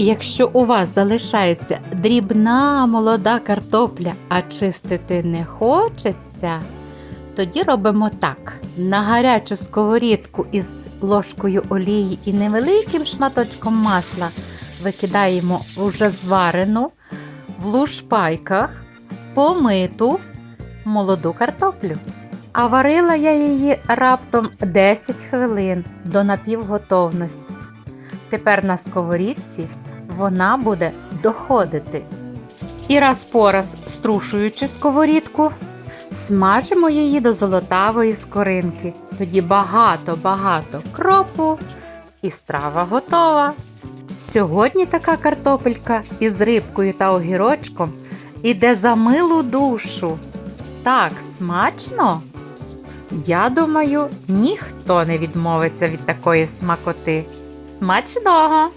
І якщо у вас залишається дрібна молода картопля, а чистити не хочеться, тоді робимо так: на гарячу сковорідку із ложкою олії і невеликим шматочком масла викидаємо вже зварену в лушпайках помиту молоду картоплю. А варила я її раптом 10 хвилин до напівготовності. Тепер на сковорідці вона буде доходити. І раз по раз струшуючи сковорідку, смажимо її до золотавої скоринки. Тоді багато-багато кропу і страва готова. Сьогодні така картопелька із рибкою та огірочком іде за милу душу. Так смачно. Я думаю, ніхто не відмовиться від такої смакоти. Смачного!